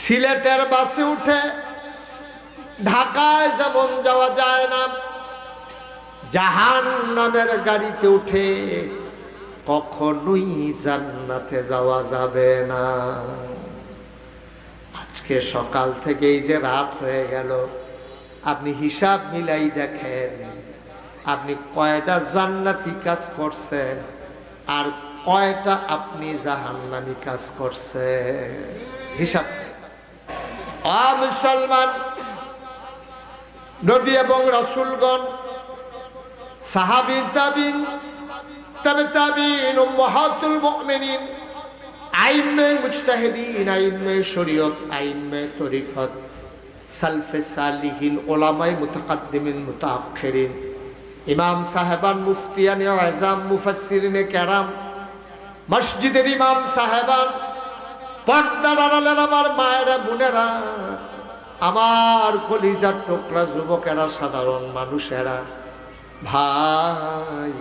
সিলেটের বাসে উঠে ঢাকায় যেমন যাওয়া যায় না জাহান নামের গাড়িতে উঠে কখনোই জান্নাতে যাওয়া যাবে না। আজকে সকাল থেকে এই যে রাত হয়ে গেল, আপনি হিসাব মিলাই দেখেন, আপনি কয়টা জান্নাতি কাজ করছেন, আর কয়টা আপনি জাহান্নামি কাজ করছেন? হিসাব আ মুসলমান, নবী এবং রসুলগণ সাহাবিন তাবিন, তবে তাবিন উম্মাহাতুল মুমিনিন আইমে মুজতাহিদিন আইমে শরীয়ত আইমে তরিকত, সালফে সালিহিন ওলামাই মুতাকাদ্দিমিন মুতাআখিরিন। ইমাম সাহেবান মুফতিয়ান, আজাম মুফাসসিরিনে কেরাম, মসজিদের ইমাম সাহেবান পর্দার আড়ালের আমার মায়েরা, বোনেরা। আমার কলিজার টুকরা যুবকেরা, সাধারণ মানুষেরা। ভাই,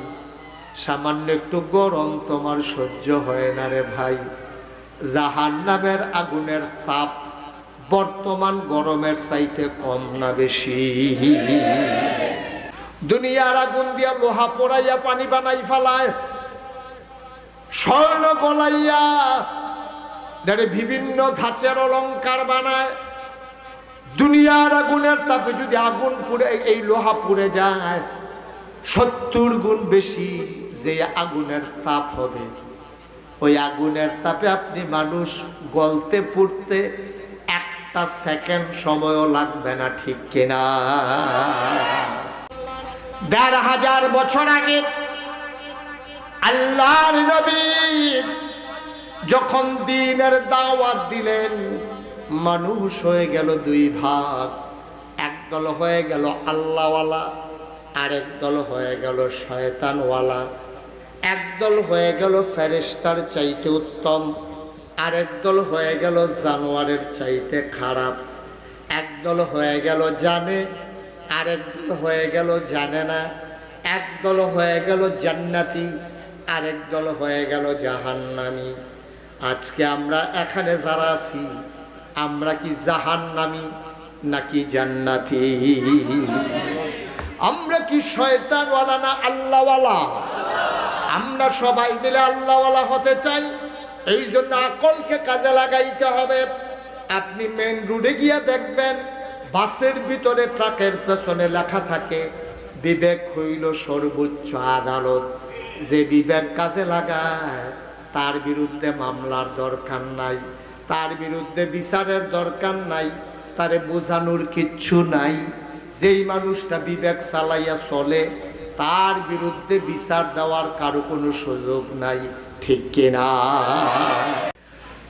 সামান্য একটু গরম তোমার সহ্য হয় না রে ভাই। জাহান নামের আগুনের তাপ বর্তমান গরমের চাইতে কম না বেশি। দুনিয়ার আগুন দিয়া লোহা পোড়াইয়া পানি বানাই ফেলায়। স্বর্ণ গলাইয়া যারা বিভিন্ন ধাঁচের অলঙ্কার বানায়। দুনিয়ার আগুনের তাপে যদি আগুন পুড়ে এই লোহা পুড়ে যায়, সত্তর গুণ বেশি যে আগুনের তাপ হবে। ওই আগুনের তাপে আপনি মানুষ গলতে পুড়তে একটা সেকেন্ড সময়ও লাগবে না, ঠিক কিনা? দেড় হাজার বছর আগে আল্লাহর নবী যখন দিনের দাওয়াত দিলেন, মানুষ হয়ে গেল দুই ভাগ। একদল হয়ে গেল আল্লাহওয়ালা, আরেক দল হয়ে গেল শয়তানওয়ালা। একদল হয়ে গেল ফেরেস্তার চাইতে উত্তম, আরেক দল হয়ে গেল জানোয়ারের চাইতে খারাপ। একদল হয়ে গেল জানে, আরেক দল হয়ে গেল জানে না। একদল হয়ে গেল জান্নাতি, আরেক দল হয়ে গেল জাহান্নামি। আজকে আমরা এখানে যারা আছি, আমরা কি জাহান্নামি নাকি জান্নাতি? আমরা কি শয়তানওয়ালা না আল্লাহওয়ালা? আমরা সবাই মিলে আল্লাহওয়ালা হতে চাই এই জন্য আকলকে কাজে লাগাইতে হবে। আপনি মেন রোডে গিয়ে দেখবেন, বাসের ভিতরে ট্রাকের পেছনে লেখা থাকে, বিবেক হইল সর্বোচ্চ আদালত। যে বিবেক কাজে লাগায় তার বিরুদ্ধে মামলার দরকার নাই। তার বিরুদ্ধে বিচারের দরকার নাই। তারে বোঝানোর কিচ্ছু নাই। যেই মানুষটা বিবেক চালাইয়া চলে, তার বিরুদ্ধে বিচার দেওয়ার কারও কোনো সুযোগ নাই। ঠিক কিনা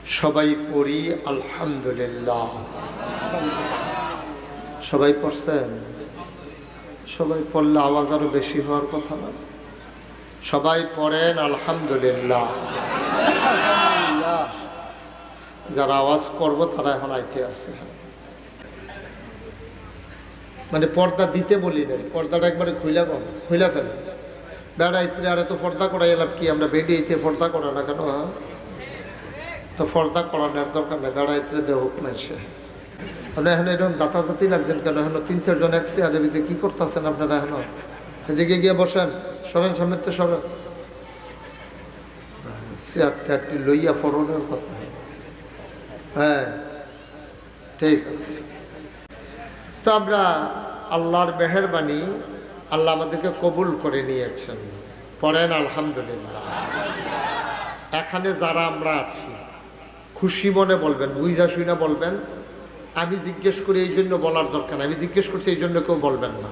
সবাই পড়ি, আলহামদুলিল্লাহ। সবাই পড়ছেন? সবাই পড়লে আওয়াজ আরও বেশি হওয়ার কথা না? সবাই পড়েন, আলহামদুলিল্লাহ। যারা আওয়াজ করব, তারা এখন আইতে আসছে। মানে পর্দা দিতে বলি নাই, পর্দাটা একবারে খুইলা কম খুইলা ফেলে। বেড়া ইত্রে আর এত পর্দা করাই এলাম কি, আমরা বেডে ইতে পর্দা করা না কেন হ্যাঁ? তো পর্দা করানোর দরকার নেই, বেড়া ইত্রে দেহ মানুষে আপনি এখন এরকম যাতাযাতি লাগছেন কেন? এখন তিন চারজন এক চেয়ারের ভিতরে কি করতেছেন আপনারা এখন? গিয়ে বসেন, সরেন সামনের তো সরেন। চেয়ার টেয়ারটি লইয়া ফরনের কথা। হ্যাঁ ঠিক আছে। তো আমরা আল্লাহর মেহরবানি আল্লাহ আমাদেরকে কবুল করে নিয়েছেন। পড়েন, আলহামদুলিল্লাহ। এখানে যারা আমরা আছি, খুশি মনে বলবেন, বুঝা শুইনা বলবেন। আমি জিজ্ঞেস করি, এই জন্য বলার দরকার আমি জিজ্ঞেস করছি, এই জন্য কেউ বলবেন না।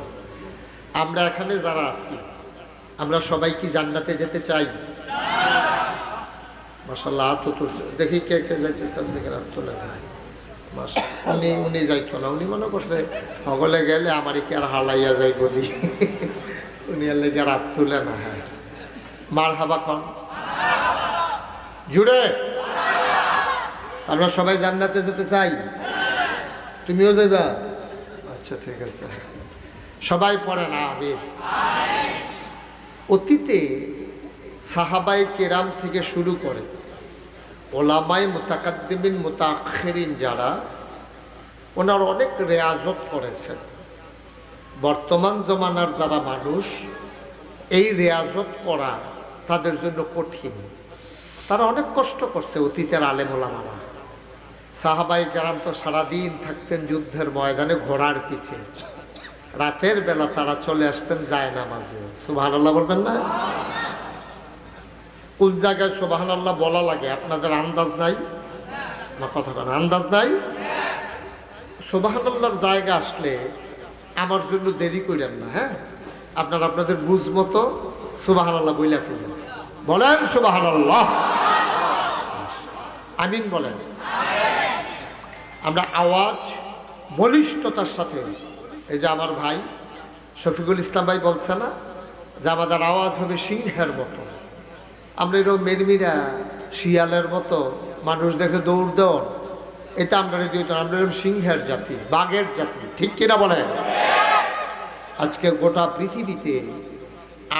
আমরা এখানে যারা আছি, আমরা সবাই কি জান্নাতে যেতে চাই? মাসাল্লাহ হাত তো দেখি কে কে যাইতেছেন দেখে হাত তোলে না উনি উনি যাইতো না। উনি মনে করছে, হগলে গেলে আমার কি আর হালাইয়া যাই বলি উনি আর লেগে রাত তুলে না হ্যাঁ। মার হাবা কন জুড়ে। আমরা সবাই জান্নাতে যেতে চাই। তুমিও যাইবা? আচ্ছা ঠিক আছে। সবাই পড়ে না আমি অতীতে সাহাবাই কেরাম থেকে শুরু করে ওলামাই মুতাকাদ্দিমিন মুতাক্ষরিন যারা, ওনার অনেক রেয়াজত করেছেন। বর্তমান জমানার যারা মানুষ, এই রেয়াজত করা তাদের জন্য কঠিন। তারা অনেক কষ্ট করছে অতীতের আলেমোলামারা। সাহাবাই কেরাম তো সারাদিন থাকতেন যুদ্ধের ময়দানে ঘোড়ার পিঠে। রাতের বেলা তারা চলে আসতেন যায় নামাজে। সুবাহান আল্লাহ বলবেন না? কোন জায়গায় সুবাহান আল্লাহ বলা লাগে? আপনাদের আন্দাজ নাই? না, কথা কেন। আন্দাজ নাই? সুবাহান আল্লাহর জায়গা আসলে আমার জন্য দেরি করেন না হ্যাঁ? আপনার আপনাদের বুঝ মতো সুবাহান আল্লাহ বইলা ফেলেন বলেন সুবাহান আল্লাহ আমিন বলেন। আমরা আওয়াজ বলিষ্ঠতার সাথে এই যে আমার ভাই শফিকুল ইসলাম ভাই বলছে না যে আমাদের আওয়াজ হবে সিংহের মতো। আমরা এরকম মেরমিরা, শিয়ালের মতো মানুষ দেখে দৌড় দেওয়ার। এটা আমরা দিত আমরা এরকম সিংহের জাতি, বাঘের জাতি, ঠিক কিনা বলেন? আজকে গোটা পৃথিবীতে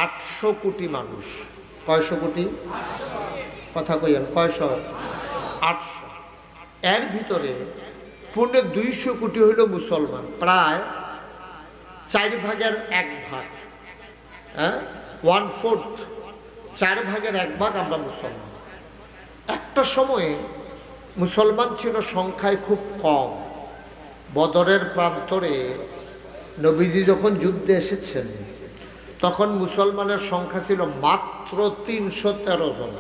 আটশো কোটি মানুষ। কয়শো কোটি? কথা কইয়েন, কয়শো? আটশো। এর ভিতরে পূর্ণে দুইশো কোটি হইল মুসলমান, প্রায় চার ভাগের এক ভাগ হ্যাঁ? ওয়ান ফোর্থ চার ভাগের এক ভাগ আমরা মুসলমান। একটা সময়ে মুসলমান ছিল সংখ্যায় খুব কম। বদরের প্রান্তরে নবীজি যখন যুদ্ধে এসেছেন, তখন মুসলমানের সংখ্যা ছিল মাত্র তিনশো তেরো জন।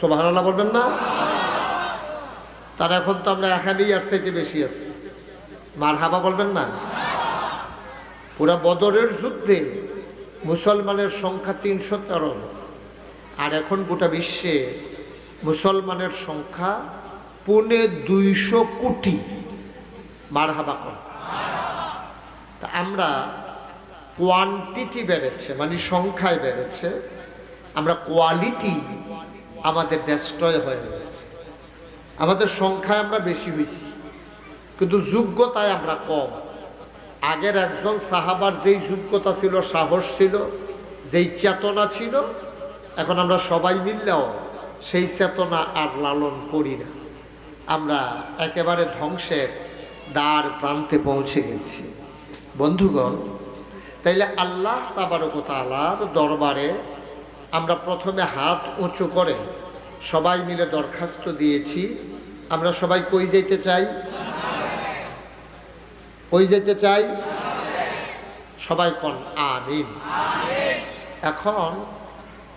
সোভানাল্লাহ বলবেন না? তার এখন তো আমরা এখানেই আর চাইতে বেশি আছি। মার হাবা বলবেন না? পুরা বদরের যুদ্ধে মুসলমানের সংখ্যা তিনশো তেরো আর এখন গোটা বিশ্বে মুসলমানের সংখ্যা পৌনে দুইশো কোটি। মার হাবা কর তা আমরা কোয়ান্টিটি বেড়েছে মানে সংখ্যায় বেড়েছে, আমরা কোয়ালিটি আমাদের ডেস্ট্রয় হয়ে গেছে। আমাদের সংখ্যায় আমরা বেশি হয়েছি, কিন্তু যোগ্যতায় আমরা কম। আগের একজন সাহাবার যেই যোগ্যতা ছিল, সাহস ছিল, যেই চেতনা ছিল এখন আমরা সবাই মিললেও সেই চেতনা আর লালন করি না। আমরা একেবারে ধ্বংসের দ্বার প্রান্তে পৌঁছে গেছি। বন্ধুগণ, তাইলে আল্লাহ তাবারকতালার দরবারে আমরা প্রথমে হাত উঁচু করে সবাই মিলে দরখাস্ত দিয়েছি। আমরা সবাই কই যেতে চাই? কই যেতে চাই? সবাই কন? আমিন। এখন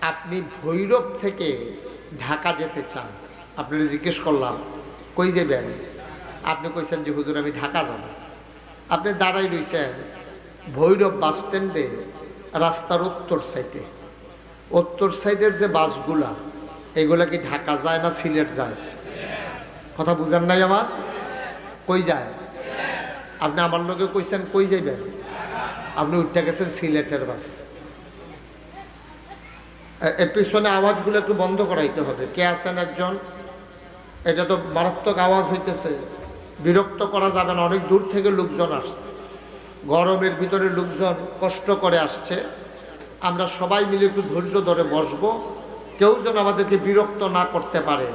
আপনি ভৈরব থেকে ঢাকা যেতে চান আপনারা জিজ্ঞেস করলাম, কই যাবেন? আপনি কইছেন যে, হুজুর, আমি ঢাকা যাব। আপনি দাঁড়াই রইছেন ভৈরব বাস স্ট্যান্ডে, রাস্তার উত্তর সাইডে। উত্তর সাইডের যে বাসগুলা, এগুলা কি ঢাকা যায় না সিলেট যায়? কথা বুঝার নাই আমার? কই যায়? আপনি আমার লোকে কইছেন, কই যাইবেন? আপনি উঠতে গেছেন সিলেটের বাস। এর পিছনে আওয়াজগুলো একটু বন্ধ করাইতে হবে। কে আছেন একজন? এটা তো মারাত্মক আওয়াজ হইতেছে। বিরক্ত করা যাবে না, অনেক দূর থেকে লোকজন আসছে। গরমের ভিতরে লোকজন কষ্ট করে আসছে। আমরা সবাই মিলে একটু ধৈর্য ধরে বসবো। কেউ যেন আমাদেরকে বিরক্ত না করতে পারে।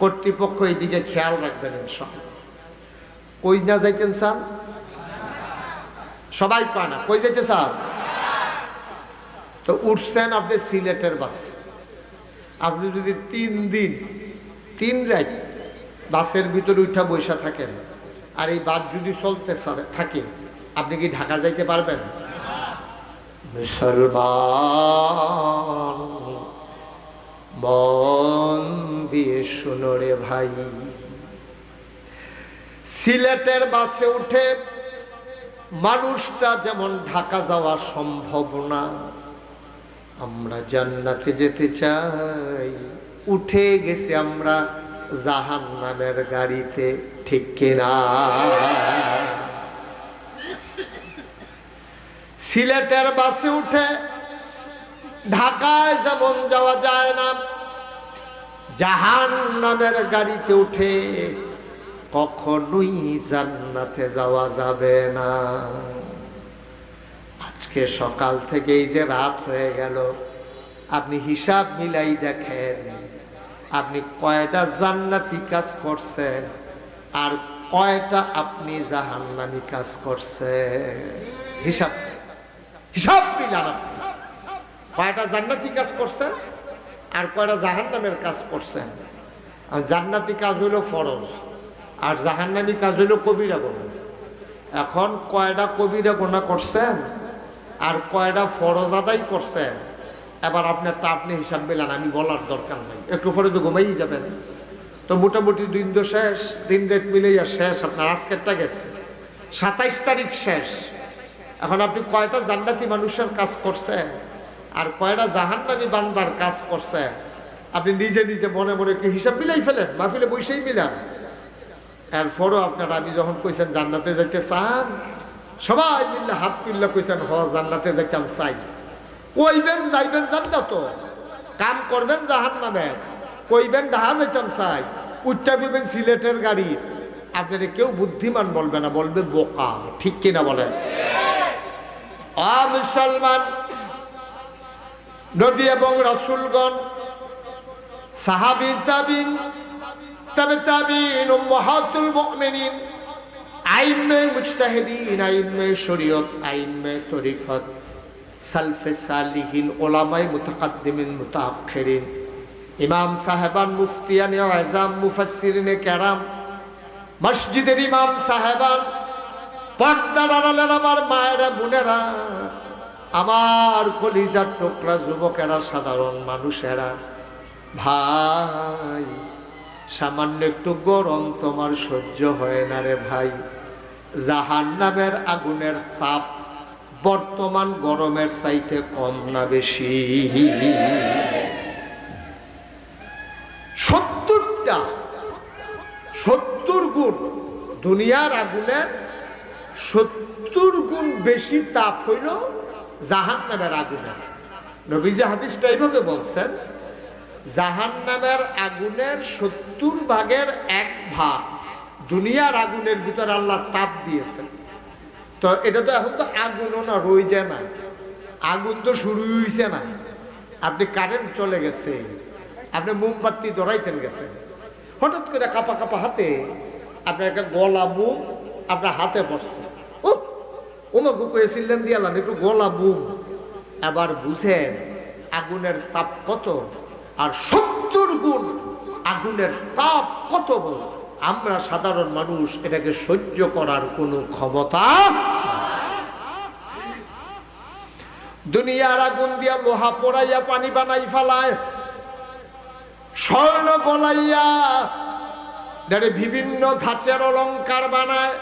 কর্তৃপক্ষ এইদিকে খেয়াল রাখবেন সব কই না যাইতেন স্যার? সবাই পায় না। কই যাইতে স্যার? তো উঠছেন আপনি সিলেটের বাস। আপনি যদি তিন দিন, তিন রাত বাসের ভিতরে উঠা বৈশা থাকেন, আর এই বাস যদি চলতে থাকে, আপনি কি ঢাকা যাইতে পারবেন? মুসলমান, মন দিয়ে শুনো রে ভাই। সিলেটের বাসে উঠে মানুষটা যেমন ঢাকা যাওয়া সম্ভব না আমরা জান্নাতে যেতে চাই। উঠে গেছি আমরা জাহান নামের গাড়িতে, ঠিক কিনা? সিলেটের বাসে উঠে ঢাকায় যেমন যাওয়া যায় না জাহান নামের গাড়িতে উঠে কখনোই জান্নাতে যাওয়া যাবে না। আজকে সকাল থেকে এই যে রাত হয়ে গেল, আপনি হিসাব মিলাই দেখেন, আপনি কয়টা জান্নাতি কাজ করছেন আর কয়টা আপনি জাহান্নামি কাজ করছেন? হিসাব হিসাব মিলান কয়টা জান্নাতি কাজ করছেন আর কয়টা জাহান্নামের কাজ করছেন? আর জান্নাতি কাজ হইল ফরজ, আর জাহান্নামি কাজ হইল কবিরা গোনা। এখন কয়টা কবিরা গোনা করছেন? আর কয়টা ফরজ আদায় করছেন এবার আপনারটা আপনি হিসাব মিলান, আমি বলার দরকার নাই। একটু পরে তো ঘুমাই যাবেন। তো মোটামুটি দিন তো শেষ, দিন রেত মিলেই শেষ। আপনার আজকেরটা গেছে। সাতাইশ তারিখ শেষ। এখন আপনি কয়টা জান্নাতি মানুষের কাজ করছেন আর কয়টা জাহান্নামি বান্দার কাজ করছে? আপনি নিজে নিজে মনে মনে একটু হিসাব মিলাই ফেলেন, মাহফিলে বসেই মিলান। এরপরও আপনারা, আমি যখন কইছেন জান্নাতে যাইতে চান সবাই মিললে হাত তুললে কইছেন, হ, জান্নাতে যাইতাম, চাই। কইবেন, যাইবেন, জান্নাত। কাম করবেন জাহান নামের কইবেন, ডাহা যাইতাম, চাই। উঠটা বিবেন সিলেটের গাড়ি। আপনারা কেউ বুদ্ধিমান বলবে না, বলবে বোকা। ঠিক কিনা বলেন? আ, মুসলমান, নবী এবং রাসূলগণ সাহাবিন তাবিন, তবে তাবিন, উম্মাহাতুল মুমিনিন আইমে মুজতাহিদিন আইমে শরীয়ত আইমে তরিকত। সালফে সালিহিন ওলামাই মুতাকাদ্দিমিন মুতাআখিরিন ইমাম সাহেবান মুফতিয়ান আজাম মুফাসসিরিনে, কেরাম। মসজিদের ইমাম সাহেবান, পর্দার আড়ালের আমার মায়েরা, বোনেরা। আমার কলিজার টুকরা যুবকেরা, সাধারণ মানুষেরা। ভাই সামান্য একটু গরম তোমার সহ্য হয় না রে ভাই। জাহান নামের আগুনের তাপ বর্তমান গরমের চাইতে কম না বেশি। সত্তরটা, সত্তর গুণ দুনিয়ার আগুনের সত্তর গুণ বেশি তাপ হইল জাহান নামের আগুনের নবীজি হাদিসটা এইভাবে বলছেন জাহান নামের আগুনের সত্তর ভাগের এক ভাগ। দুনিয়ার আগুনের ভিতরে আল্লাহ তাপ দিয়েছেন। তো এটা তো এখন তো আগুনও না রই দেয় না। আগুন তো শুরু হয়েছে না। আপনি কারেন্ট চলে গেছে। আপনি মোমবাতি ধরাইতেন গেছেন। হঠাৎ করে কাপা কাপা হাতে আপনার একটা গলা বুম আপনার হাতে পড়ছে। ও ওমাকে কয়েছিলেন দিয়ালান একটু গলা বুম এবার বুঝেন আগুনের তাপ কত? আর সত্তর গুণ আগুনের তাপ কত বড় আমরা সাধারণ মানুষ, এটাকে সহ্য করার কোনো ক্ষমতা দুনিয়ার আগুন দিয়া লোহা পোড়াইয়া পানি বানাই ফেলায়। স্বর্ণ গলাইয়া বিভিন্ন ধাঁচের অলঙ্কার বানায়।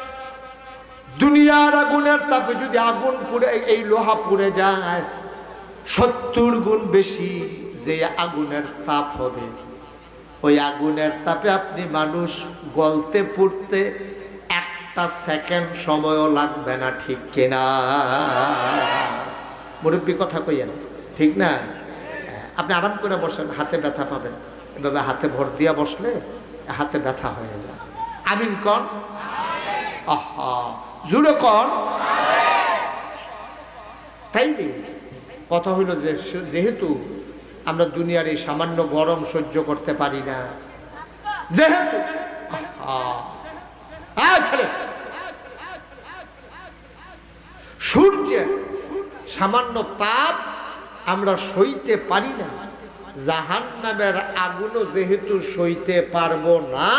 দুনিয়ার আগুনের তাপে যদি আগুন পুড়ে, এই লোহা পুড়ে যায় সত্তর গুণ বেশি যে আগুনের তাপ হবে। ওই আগুনের তাপে আপনি মানুষ গলতে পড়তে একটা সেকেন্ড সময়ও লাগবে না, ঠিক কিনা? মুরব্বী কথা কইয়েন, ঠিক না? আপনি আরাম করে বসেন, হাতে ব্যথা পাবেন। এভাবে হাতে ভর দিয়া বসলে হাতে ব্যথা হয়ে যায়। আমিন কন? আহা, জুড়ে কন? তাই কথা হইল যে যেহেতু আমরা দুনিয়ার এই সামান্য গরম সহ্য করতে পারি না। যেহেতু সূর্যের সামান্য তাপ আমরা সইতে পারি না। জাহান নামের আগুনও যেহেতু সইতে পারব না,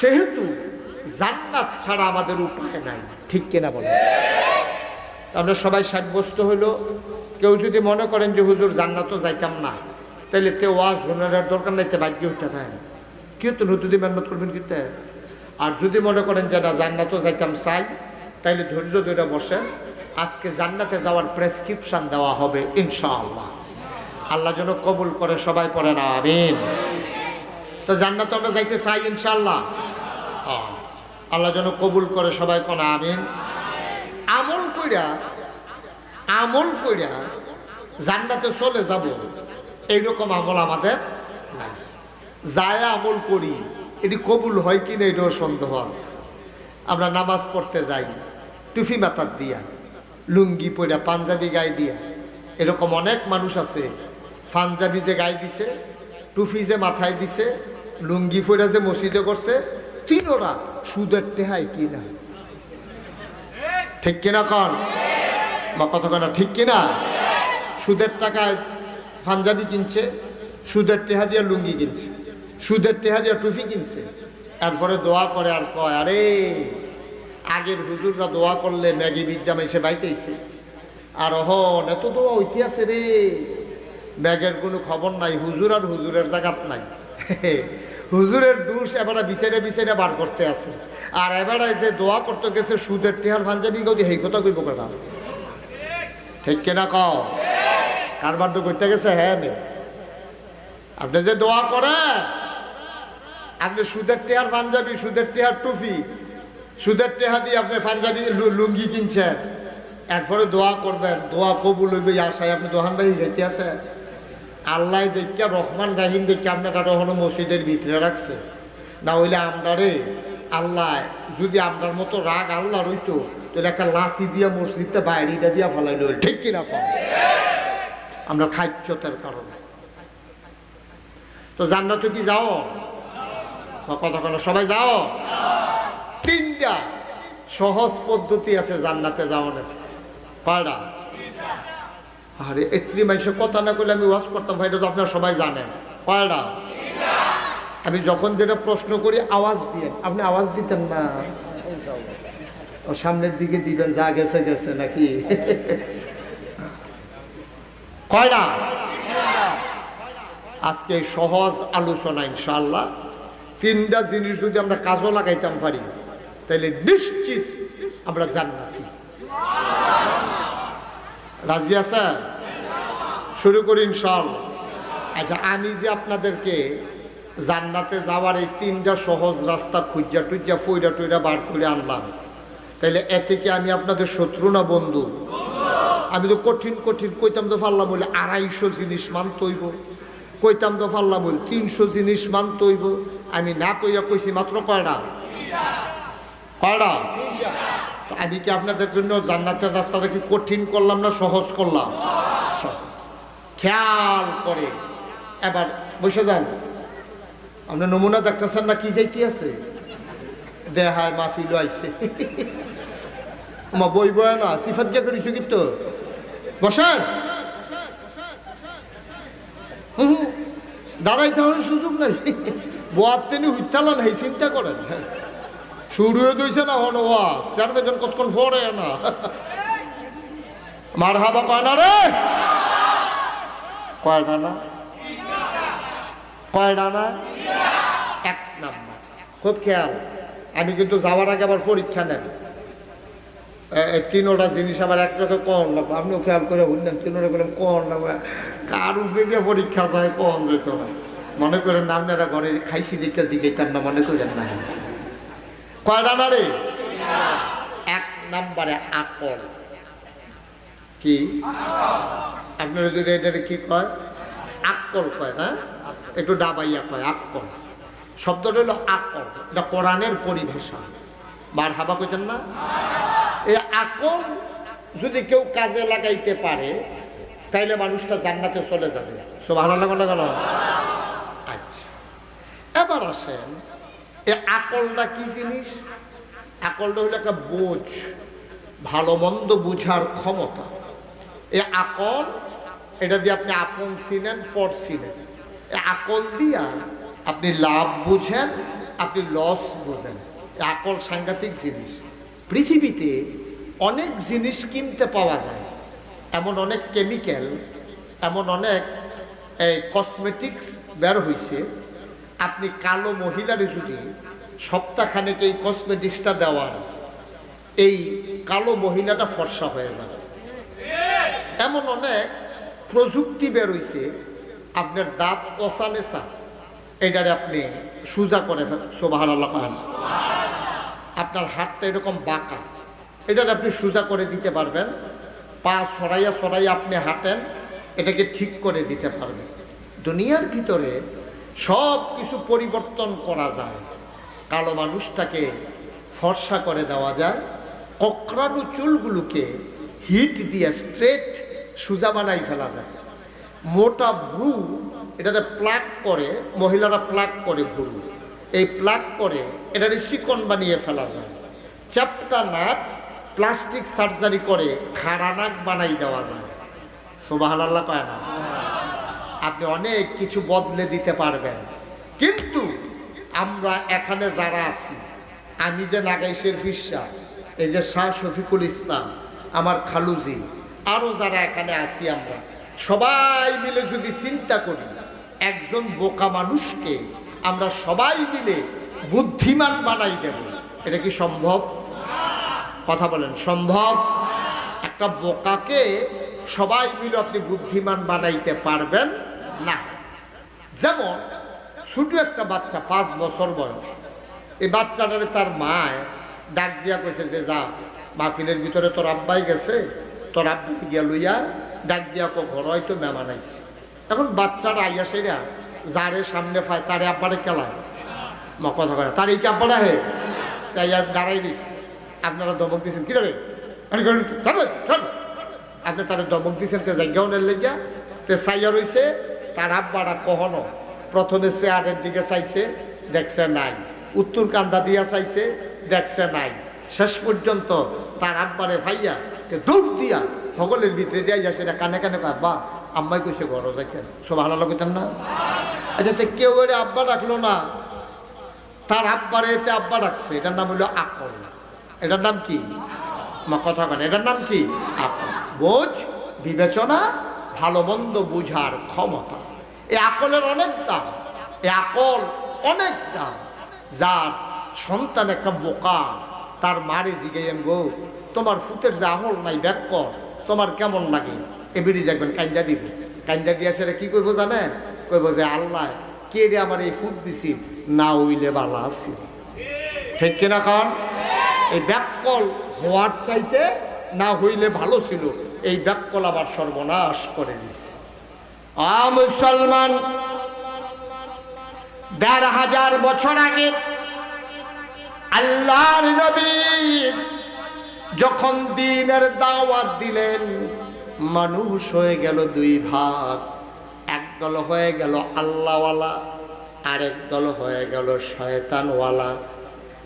সেহেতু জান্নাত ছাড়া আমাদের উপায় নাই। ঠিক কিনা বলে? আমরা সবাই সাব্যস্ত হইল কেউ যদি মনে করেন যে হুজুর জান্নাতও যাইতাম না তাহলে তে ওয়াজ গুণের দরকার নাই, তে ভাগ্য উঠতে থাকে কেউ তো নতুন মেহনত করবেন কিন্তু। আর যদি মনে করেন যে না, জান্নাতও যাইতাম চাই, তাইলে ধৈর্য ধরে বসেন। আজকে জান্নাতে যাওয়ার প্রেসক্রিপশন দেওয়া হবে, ইনশাআল্লাহ। আল্লাহ যেন কবুল করে, সবাই পড়ে না আমিন। তো জান্নাত আমরা যাইতে চাই, ইনশাআল্লাহ। আল্লাহ যেন কবুল করে, সবাই কোন, আমিন। আমল কইরা আমল কইরা জান্নাতে চলে যাব, এইরকম আমল আমাদের নাই। যায় আমল করি, এটি কবুল হয় কি না এটাও সন্দেহ আছে। আমরা নামাজ পড়তে যাই, টুফি মাথার দিয়া, লুঙ্গি পইরা পাঞ্জাবি গায়ে দিয়া। এরকম অনেক মানুষ আছে, পাঞ্জাবি যে গায়ে দিছে, টুফি যে মাথায় দিছে, লুঙ্গি ফুরা যে মসজিদে করছে, তিনোরা সুদের টেহাই কিনা। ঠিক কিনা কন? বা কত কেন ঠিক কিনা? সুদের টাকায় পাঞ্জাবি কিনছে, সুদের টেহা দিয়ে লুঙ্গি কিনছে, সুদের টেহা দিয়ে টুফি কিনছে তারপরে দোয়া করে আর কয়, আরে, আগের হুজুররা দোয়া করলে ম্যাগি বিজ্জাম এসে বাইতেছে। আর হন এত দোয়া আছে রে। ব্যাগের কোনো খবর নাই, হুজুর আর হুজুরের জায়গাত নাই। হুজুরের দুষ এবারে বিচারে বিচারে বার করতে আছে। আর এবারে যে দোয়া করতে গেছে, সুদের টেহার পাঞ্জাবি গদি, সেই কথা কইব কেনা? ঠিক কিনা ক কারবার তো করতে গেছে হ্যাঁ আপনি যে দোয়া করেন, আপনি সুদের টেহার পাঞ্জাবি, সুদের টেহার টুপি, সুদের টেহা দিয়ে আপনি পাঞ্জাবি লুঙ্গি কিনছেন, এরপরে দোয়া করবেন, দোয়া কবুল হইবে আশায় আপনি দোহান ভাই গেতে আছেন আল্লাহ দেখে রহমান রাহিম দেখে আপনার হলো মসজিদের ভিতরে রাখছে। না হইলে আমরারে, আল্লাহ, যদি আমরার মতো রাগ আল্লাহ রইতো তাহলে একটা লাথি দিয়া মসজিদটা বাইরেটা দিয়া ফেলাইলো ঠিক কিনা কম আমরা খাদ্যতার কারণে। তো জান্নাতে কি যাও? কতক্ষণ সবাই যাও? তিনটা। সহজ পদ্ধতি আছে জান্নাতে যাওয়ার কয়টা? আরে এত্রি মানুষের কথা না করলে আমি ওয়াজ করতাম ভাই এটা তো আপনারা সবাই জানেন। কয়টা? আমি যখন যেটা প্রশ্ন করি আওয়াজ দিয়ে। আপনি আওয়াজ দিতেন না। ও সামনের দিকে দিবেন, যা গেছে গেছে নাকি? কয়টা? আজকে সহজ আলোচনা ইনশাল্লাহ তিনটা জিনিস যদি আমরা কাজও লাগাইতাম পারি তাহলে নিশ্চিত আমরা জান্নাতি। রাজি আছেন? শুরু করি, ইনশাআল্লাহ। আচ্ছা আমি যে আপনাদেরকে জান্নাতে যাওয়ার এই তিনটা সহজ রাস্তা খুঁজা টুজা ফইরা টুইরা বার করে আনলাম তাইলে এতে কি আমি আপনাদের শত্রু না বন্ধু? আমি তো কঠিন কঠিন, কইতাম তো ফাল্লা বলে আড়াইশো জিনিস মানতে হইব। কইতাম তো পারলাম বলে তিনশো জিনিস মানতে হইব। আমি না কইয়া কইছি মাত্র কয়টা কয়টা আমি কি আপনাদের জন্য জান্নাতের রাস্তাটা কি কঠিন করলাম না সহজ করলাম? সহজ। খেয়াল করে। এবার বসে যান। আপনি নমুনা দেখতেছেন না কি যাইতে আছে? দেহায় মাহফিল আইছে। মা বই বয় না, সিফাত কে করিস কিন্তু বসেন। দাঁড়াইতে হওয়ার সুযোগ নাই। বোয়ার তেনি হুইতালা নাই চিন্তা করেন শুরু হয়ে দইছে না হন ওয়াজ তার বেতন কতক্ষণ ফরে না। মার হাবা কয় না রে? কয়টা না কয়টা না? এক নাম্বার। খুব খেয়াল, আমি কিন্তু যাওয়ার আগে আবার পরীক্ষা নেব। তিনোটা জিনিস আবার একটাকে কম লাগবে আপনিও খেয়াল করে শুনলেন তিনোটা করলাম কম লাগবে কার উপরে দিয়ে পরীক্ষা যায় কম যেত না। মনে করেন না, আপনারা ঘরে খাইছি দেখে জিগাইতাম না, মনে করেন না। কয়টা না রে? এক নাম্বারে আকল। কি? আপনারা যদি এটা কি কয়? আকল কয় না? একটু ডাবাইয়া কয়, আকল। শব্দটা হলো আকল, এটা কোরআনের পরিভাষা। বার হাবা কইতেন না? এই আকল যদি কেউ কাজে লাগাইতে পারে তাইলে মানুষটা জান্নাতে চলে যাবে। সো ভালো লাগো না কেন? আচ্ছা। এবার আসেন এ আকলটা কি জিনিস? আকলটা হলো একটা বোঝ ভালো মন্দ বুঝার ক্ষমতা। এ আকল এটা দিয়ে আপনি আপন চিনেন পর চিনেন। এ আকল দিয়া আপনি লাভ বুঝেন আপনি লস বুঝেন। এ আকল সাংঘাতিক জিনিস। পৃথিবীতে অনেক জিনিস কিনতে পাওয়া যায়। এমন অনেক কেমিক্যাল, এমন অনেক এই কসমেটিক্স বের হয়েছে আপনি কালো মহিলারে যদি সপ্তাহখানেক এই কসমেটিক্সটা দেওয়ার এই কালো মহিলাটা ফর্সা হয়ে যাবে। এমন অনেক প্রযুক্তি বের বেরোইছে আপনার দাঁত অসানেসা এটারে আপনি সোজা করে সোবাহার আল্লাহ আপনার হাতটা এরকম বাঁকা। এটারে আপনি সোজা করে দিতে পারবেন। পা সরাইয়া সরাইয়া আপনি হাঁটেন, এটাকে ঠিক করে দিতে পারবেন। দুনিয়ার ভিতরে সব কিছু পরিবর্তন করা যায়। কালো মানুষটাকে ফর্সা করে দেওয়া যায়। ককরানো চুলগুলোকে হিট দিয়ে স্ট্রেট সোজা বানাই ফেলা যায়। মোটা ভ্রু এটাতে প্লাগ করে, মহিলারা প্লাগ করে ভুরু। এই প্লাগ করে এটারে চিকন বানিয়ে ফেলা যায়। চ্যাপটা নাক প্লাস্টিক সার্জারি করে খাড়া নাক বানাই দেওয়া যায়। সোবাহান আল্লাহ কয় না? আপনি অনেক কিছু বদলে দিতে পারবেন। কিন্তু আমরা এখানে যারা আছি, আমি যে নাগাইশের ফিসা, এই যে শাহ শফিকুল ইসলাম, আমার খালুজি আরও যারা এখানে আছি আমরা, সবাই মিলে যদি চিন্তা করি, একজন বোকা মানুষকে আমরা সবাই মিলে বুদ্ধিমান বানাই দেব। এটা কি সম্ভব? কথা বলেন, সম্ভব? একটা বোকাকে সবাই মিলে আপনি বুদ্ধিমান বানাইতে পারবেন না। যেমন ছোট একটা বাচ্চা, পাঁচ বছর বয়স, এই বাচ্চাটারে তার মায় ডাক দিয়া কইছে যে, যা, মাহফিলের ভিতরে তোর আব্বাই গেছে, তোর আব্বাকে গিয়া লইয়া ডাক দিয়া কো, ঘর হয়তো মেহমান আইছে। এখন বাচ্চাটা আইয়া সেরা যারে সামনে পায় তারে আব্বারে কেলায়। কথা কয় তার এই কি আব্বারা হে তাই আর দাঁড়াই দিস আপনারা দমক দিয়েছেন কি রে আরে গেল, চলো, চলো। আপনি তার দমক দিয়েছেন তে জায়গাউনের লেগিয়া তে সাইয়া রইছে তার আব্বারা কখনো প্রথমে চেয়ারের দিকে চাইছে দেখছে নাই। উত্তর কান্দা দিয়া চাইছে দেখছে নাই। শেষ পর্যন্ত তার আব্বারে ভাইয়া তে দৌড় দিয়া সকলের ভিতরে দিয়া যা সেটা কানে কানে বা আম্মাই কইছে, ঘর যাইতেন। সব ভালো কইতেন না? আচ্ছা তে কেউ এর আব্বা ডাকলো না? তার আব্বারে এতে আব্বা ডাকছে। এটার নাম হলো আকল এটার নাম কি? মা, কথা কেন এটার নাম কি? আকল। বোঝ, বিবেচনা, ভালো মন্দ বুঝার ক্ষমতা। এই আকলের অনেক দাম। এই আকল অনেক দাম। যার সন্তান একটা বোকা, তার মারে জিগাইয়েন গো তোমার ফুতের যে আহল নাই ব্যাক তোমার কেমন লাগে? এবিডি দেখবেন কান্দা দিব। কান্দা দিয়া সেটা কি করব জানেন? কইব যে, আল্লাহ, কে রে আমার এই ফুট দিছি? না উইলে বালা আছি। ঠিক কিনা কারণ এই ব্যাককল হওয়ার চাইতে না হইলে ভালো ছিল। এই ব্যাককল আবার সর্বনাশ করে দিছে। আ মুসলমান, দেড় হাজার বছর আগে আল্লাহর নবী যখন দিনের দাওয়াত দিলেন মানুষ হয়ে গেল দুই ভাগ। একদল হয়ে গেল আল্লাহওয়ালা, আরেক দল হয়ে গেল শয়তানওয়ালা।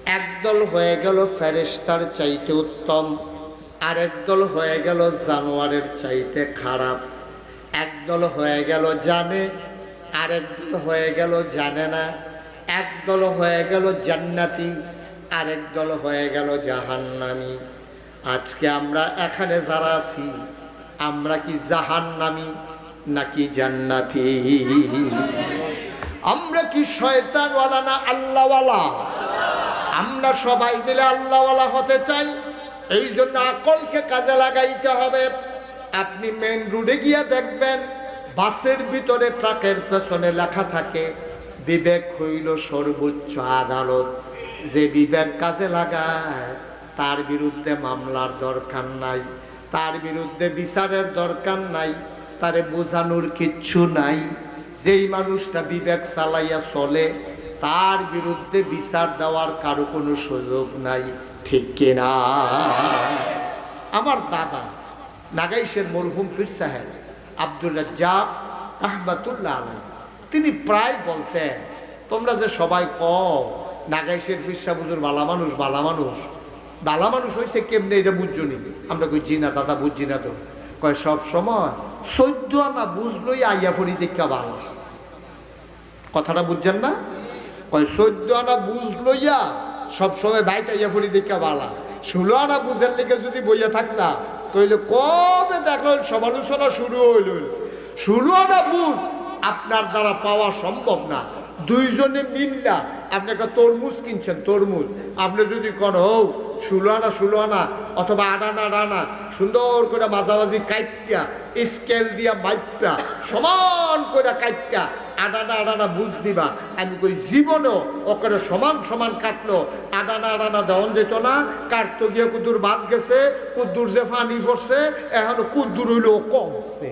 একদল হয়ে গেল ফেরেস্তার চাইতে উত্তম, আরেক দল হয়ে গেল জানোয়ারের চাইতে খারাপ। একদল হয়ে গেল জানে, আরেক দল হয়ে গেল জানে না। একদল হয়ে গেল জান্নাতি, আরেক দল হয়ে গেল জাহান্নামি। আজকে আমরা এখানে যারা আছি আমরা কি জাহান্নামি নাকি জান্নাতি? আমরা কি শয়তানওয়ালা না আল্লাহওয়ালা? আমরা সবাই মিলে আল্লাহওয়ালা হতে চাই। এই জন্য আকলকে কাজে লাগাইতে হবে। আপনি মেন রোডে গিয়ে দেখবেন, বাসের ভিতরে ট্রাকের পেছনে লেখা থাকে, বিবেক হইল সর্বোচ্চ আদালত। যে বিবেক কাজে লাগায়, তার বিরুদ্ধে মামলার দরকার নাই। তার বিরুদ্ধে বিচারের দরকার নাই, তারে বোঝানোর কিচ্ছু নাই। যেই মানুষটা বিবেক চালাইয়া চলে, তার বিরুদ্ধে বিচার দেওয়ার কারও কোনো সুযোগ নাই, ঠিক কিনা? আমার দাদা নাগাইশের মরহুম পীর সাহেব আব্দুল রাজ্জাক রহমাতুল্লাহ আলাই তিনি প্রায় বলতেন, তোমরা যে সবাই ক নাগাইশের পীর সাহেবুজুর বালা মানুষ বালা মানুষ। বালা মানুষ হয়েছে কেমনে এটা বুঝছ নি? আমরা কই, জি না দাদা, বুঝছি না তো। কয়, সব সময় চোদ্দ আনা বুঝলোই আইয়া ফরি দেখা বালা কথাটা বুঝছেন না? কয় চোদ্দ আনা বুঝ লইয়া সবসময় বাইক আইয়া ফরি দেখা বালা ষোলো আনা বুঝের লিগে যদি বইয়া থাকতা তাহলে কবে দেখল সমালোচনা শুরু হইল? ষোলো আনা বুঝ আপনার দ্বারা পাওয়া সম্ভব না। দুইজনে মিল্লা আপনি একটা তরমুজ কিনছেন, তরমুজ। আপনি যদি কোন হোক ষোলো আনা ষোলো আনা অথবা আডানা আডানা সুন্দর করে মাঝামাঝি কাইটটা, স্কেল দিয়া মাইপটা সমান করে কাইটটা আডানা আডানা বুঝ দিবা। আমি কই, জীবনও ওখানে সমান সমান কাটলো। আডানা আডানা দেওয়ান যেত না, কাটতো গিয়ে কুদ্দুর বাদ গেছে কুদ্দুর যে ফানি পড়ছে এখনও কুদ্দুর হইলেও কমছে।